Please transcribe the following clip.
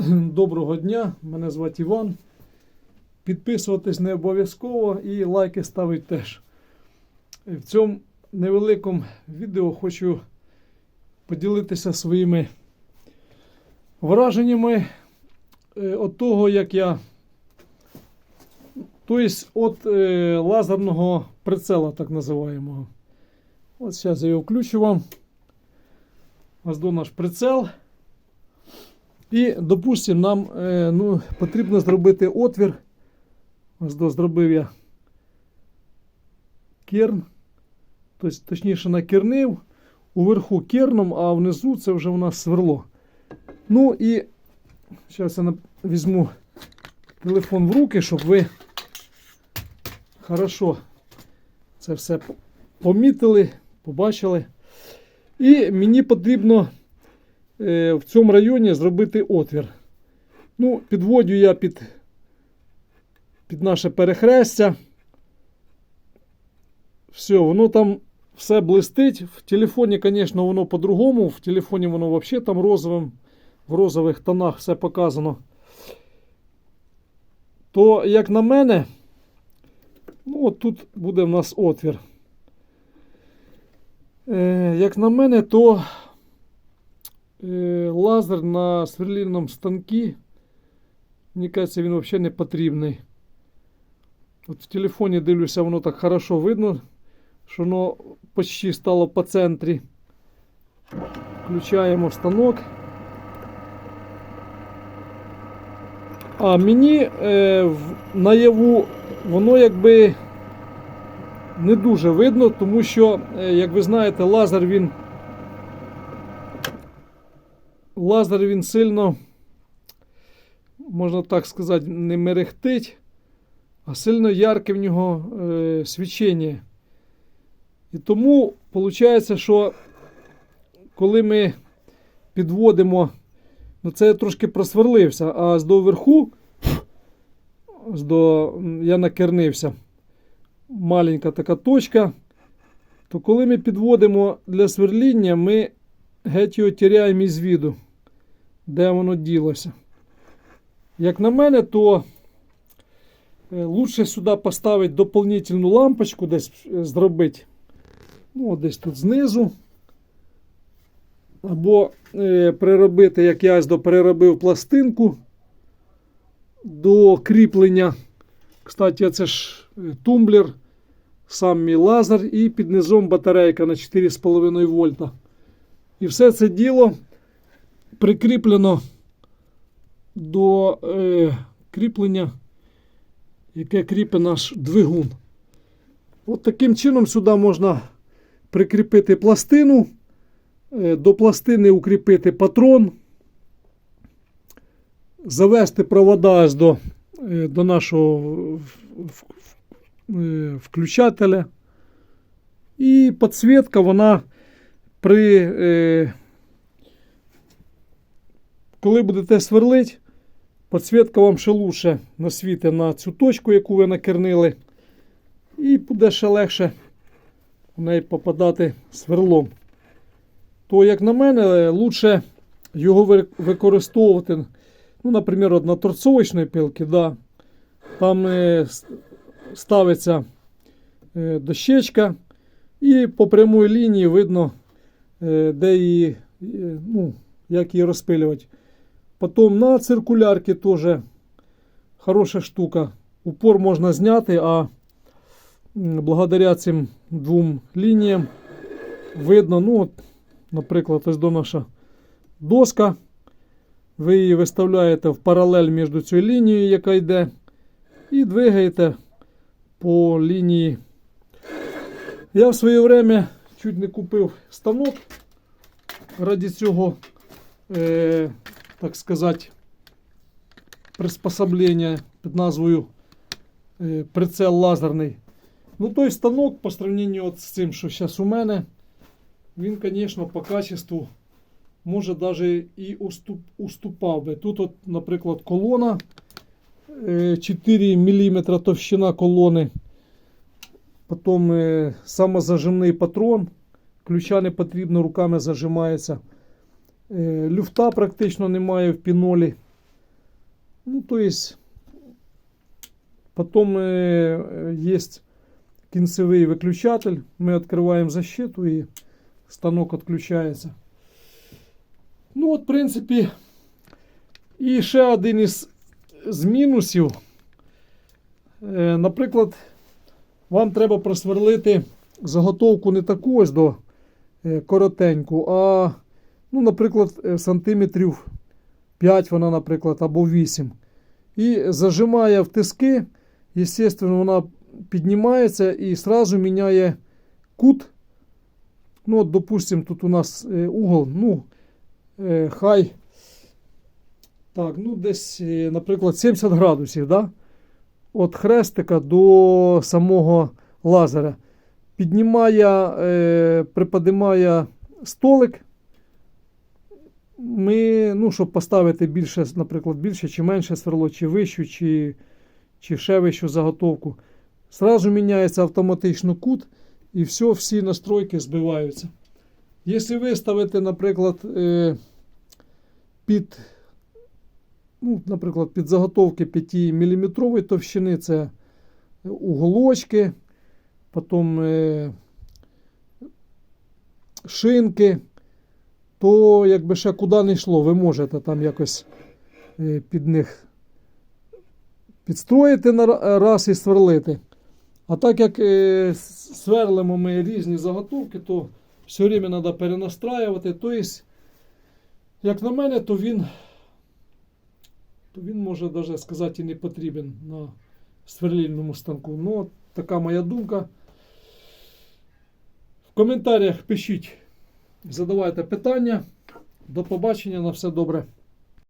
Доброго дня, мене звати Іван. Підписуватись не обов'язково і лайки ставити теж. В цьому невеликому відео хочу поділитися своїми враженнями е, від того, як я. Тобто від е, лазерного прицела, так називаємого. От зараз я його включу вам. Ось до наш прицел. І, допустимо, нам е, ну, потрібно зробити отвір. Ось до зробив я керн. Тобто, точніше, накернив. Уверху керном, а внизу це вже у нас сверло. Ну і зараз я візьму телефон в руки, щоб ви хорошо це все помітили, побачили. І мені потрібно в цьому районі зробити отвір. Ну, підводю я під, під наше перехрестя. Все, воно там все блистить. В телефоні, звісно, воно по-другому. В телефоні воно взагалі там розовим, в розових тонах все показано. То, як на мене, ну, от тут буде в нас отвір. Е, як на мене, то е, лазер на сверлільному станкі, мені кажеться, він взагалі не потрібний. От в телефоні дивлюся, воно так хорошо видно, що воно почти стало по центрі. Включаємо станок. А мені е, наяву воно якби не дуже видно, тому що, е, як ви знаєте, лазер він лазер він сильно, можна так сказати, не мерехтить, а сильно ярке в нього е, свічення. І тому виходить, що коли ми підводимо, ну це я трошки просверлився, а з до верху, з до, я накернився, маленька така точка, то коли ми підводимо для сверління, ми геть його тіряємо із віду, де воно ділося. Як на мене, то е, лучше сюди поставити доповнительну лампочку, десь е, зробити. Ну, десь тут знизу. Або е, приробити, як я переробив пластинку до кріплення. Кстати, це ж е, тумблер, сам мій лазер і під низом батарейка на 4,5 вольта. І все це діло прикріплено до е, кріплення, яке кріпить наш двигун. От таким чином сюди можна прикріпити пластину, е, до пластини укріпити патрон, завести провода аж до, е, до нашого в- е, включателя. І підсвітка, вона при. Е, коли будете сверлити, підсвітка вам ще лучше насвітить на цю точку, яку ви накернили. І буде ще легше в неї попадати сверлом. То, як на мене, лучше його використовувати, ну, наприклад, торцовочної пилки, да, там е, ставиться е, дощечка, і по прямій лінії видно, е, де її, ну, як її розпилювати. Потім на циркулярці теж хороша штука. Упор можна зняти, а благодаря цим двом лініям видно, ну, от, наприклад, ось до наша доска. Ви її виставляєте в паралель між цією лінією, яка йде, і двигаєте по лінії. Я в своє время чуть не купив станок раді цього, е, так сказати, приспособлення під назвою е, прицел лазерний. Ну, той станок по сравнению от з цим, що зараз у мене, він, звісно, по качеству може навіть і уступ, уступав би. Тут, от, наприклад, колона е, 4 мм товщина колони. Потім е, самозажимний патрон. Ключа не потрібно, руками зажимається. Е, люфта практично немає в пінолі. Ну, то есть, потом есть кінцевий виключатель. Ми відкриваємо защиту і станок відключається. Ну, от, в принципі, і ще один із з мінусів. Е, Наприклад, вам треба просверлити заготовку не таку ось до е, коротеньку, а, ну, наприклад, е, сантиметрів 5 вона, наприклад, або 8. І зажимає в тиски, естественно, вона піднімається і сразу міняє кут. Ну, от, допустим, тут у нас е, угол, ну, е, хай, так, ну, десь, наприклад, 70 градусів, да? От хрестика до самого лазера. Піднімає, е, приподимає столик. Ми, ну, щоб поставити більше, наприклад, більше чи менше сверло, чи вищу, чи, чи ще вищу заготовку. Сразу міняється автоматично кут, і все, всі настройки збиваються. Якщо ви ставите, наприклад, е, під, ну, наприклад, під заготовки 5-мм товщини, це уголочки, потім е, шинки, то якби ще куди не йшло, ви можете там якось е, під них підстроїти на раз і сверлити. А так як е, сверлимо ми різні заготовки, то все время треба перенастраювати. Тобто, як на мене, то він, то він може навіть сказати і не потрібен на сверлильному станку. Ну, така моя думка. В коментарях пишіть, задавайте питання. До побачення, на все добре.